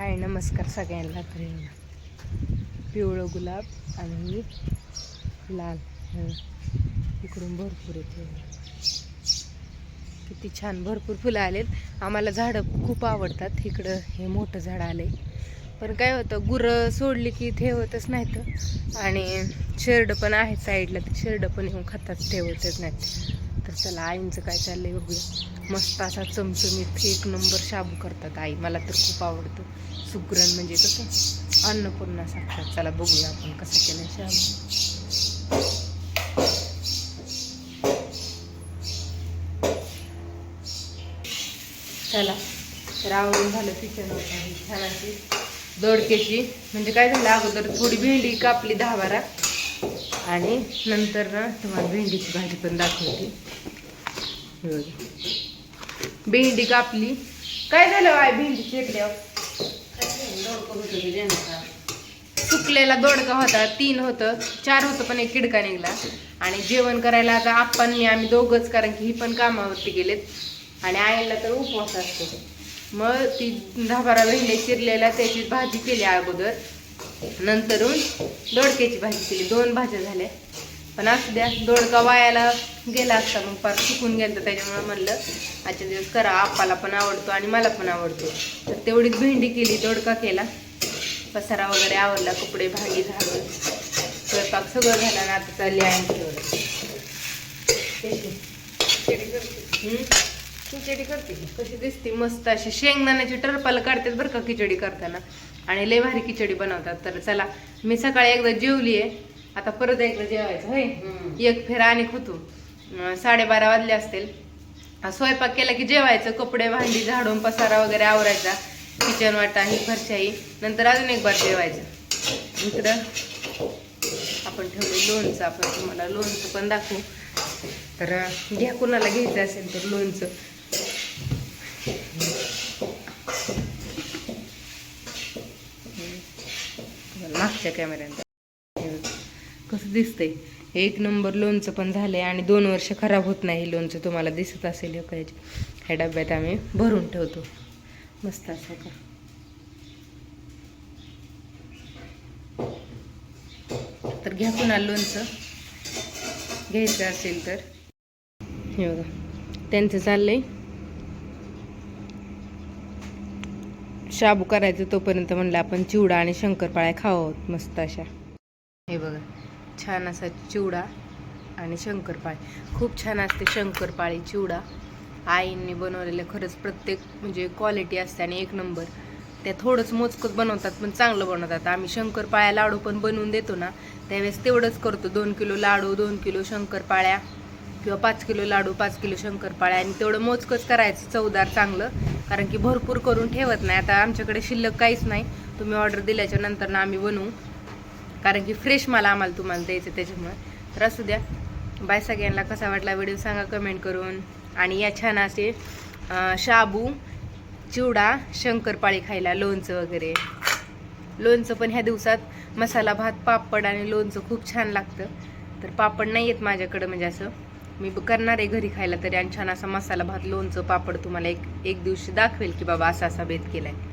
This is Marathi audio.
हाय नमस्कार सगळ्यांना. तर पिवळं गुलाब आणि लाल इकडून भरपूर येते. किती छान भरपूर फुलं आलेत. आम्हाला झाडं खूप आवडतात. इकडं हे मोठं झाड आले पण काय होतं गुरं सोडली की ठेवतच नाहीत. आणि शेरडं पण आहेत साईडला ते शेरडं पण येऊन खातात ठेवतच नाहीत. तर चला आईंचं काय चाललंय बघूया. मस्त असा चमचमीत एक नंबर शाबू करतात आई. मला तर खूप आवडतं. सुगरण म्हणजे कसं? अन्नपूर्णा साक्षात. चला बघूया आपण कसं केलं शाबू. चला तर आवडून झालं किचन ही. छान अशी दोडक्याची म्हणजे काय झालं अगोदर थोडी भेंडी कापली दहा बारा. आणि नंतर ना तुम्हाला भेंडीची भाजी पण दाखवते. भेंडी कापली. काय झालं बाय भेंडी चिरल्यावर सुकलेला दोडका होता तीन होतं चार होतं पण एक किडका निघला. आणि जेवण करायला आता आपण मी आम्ही दोघंच कारण की ही पण कामावरती गेलेत. आणि आईला तर उपवास असतो. मग ती दहा बारा भेंड्या चिरलेल्या त्याची भाजी केली अगोदर. नंतरून दोडक्याची भाजी केली. दोन भाज्या झाल्या. पण असू द्या दोडका वायाला गेला असता मग फार सुकून गेलं तर त्याच्यामुळे म्हणलं आजच्या दिवस करा. आप्पाला पण आवडतो आणि मला पण आवडतो. तर तेवढीच भेंडी केली दोडका केला. पसारा वगैरे आवरला कपडे भांडी झाडून स्वयंपाक सगळं झालं ना आता चालली आहे खिचडी करते. कशी दिसते? मस्त अशी शेंगदाण्याची टरपाला काढतात बरं का खिचडी करताना. आणि लय भारी खिचडी बनवतात. तर चला मी सकाळी एकदा जेवली आहे आता परत एकदा जेवायचं होय? एक फेरा आणि होतो साडेबारा वाजले असतील. स्वयंपाक केला की जेवायचं कपडे भांडी झाडून पसारा वगैरे आवरायचा. किचन वाटा ही फरशाई. नंतर अजून एक बार जेवायचं. इकडं आपण ठेवले लोणचं आपण तुम्हाला लोणचं पण दाखवू. तर घ्या कुणाला घ्यायचं असेल तर लोणचं. मागच्या कॅमेऱ्यात कसं दिसतंय? एक नंबर लोणचं पण झालं आहे आणि दोन वर्ष खराब होत नाही हे लोणचं तुम्हाला दिसत असेल हे काय ह्या डब्यात आम्ही भरून ठेवतो. मस्त असं का तर घ्या पुन्हा लोणचं. घ्यायचं असेल तर. हे बघा. त्यांचं चाललं आहे शाबू करायचं तोपर्यंत म्हणलं आपण चिवडा आणि शंकरपाळ्या खावं मस्त अशा. हे बघा छान असा चिवडा आणि शंकरपाळी. खूप छान असते शंकरपाळी चिवडा. आईंनी बनवलेलं खरंच प्रत्येक म्हणजे क्वालिटी असते आणि एक नंबर त्या थोडंच मोजकत बनवतात पण चांगलं बनवतात. आम्ही शंकरपाळ्या लाडू पण बनवून देतो ना त्यावेळेस तेवढंच करतो. दोन किलो लाडू दोन किलो शंकरपाळ्या किंवा पाच किलो लाडू पाच किलो शंकरपाळ्या आणि तेवढं मोजकच करायचं चवदार चांगलं. कारण की भरपूर करून ठेवत नाही. आता आमच्याकडे शिल्लक काहीच नाही. तुम्ही ऑर्डर दिल्याच्या नंतर ना आम्ही बनवू. कारण की फ्रेश मला आम्हाला तुम्हाला द्यायचं त्याच्यामुळे. तर असू द्या. बाय सगळ्यांना कसा वाटला व्हिडिओ सांगा कमेंट करून. आणि या छान असे शाबू चिवडा शंकरपाळी खायला लोणचं वगैरे. लोणचं पण ह्या दिवसात मसाला भात पापड आणि लोणचं खूप छान लागतं. तर पापड नाही येत माझ्याकडं म्हणजे असं. मी करणार आहे घरी खायला तरी आणि छान असा मसाला भात लोणचं पापड तुम्हाला एक एक दिवशी दाखवेल की बाबा असा असा भेद केला आहे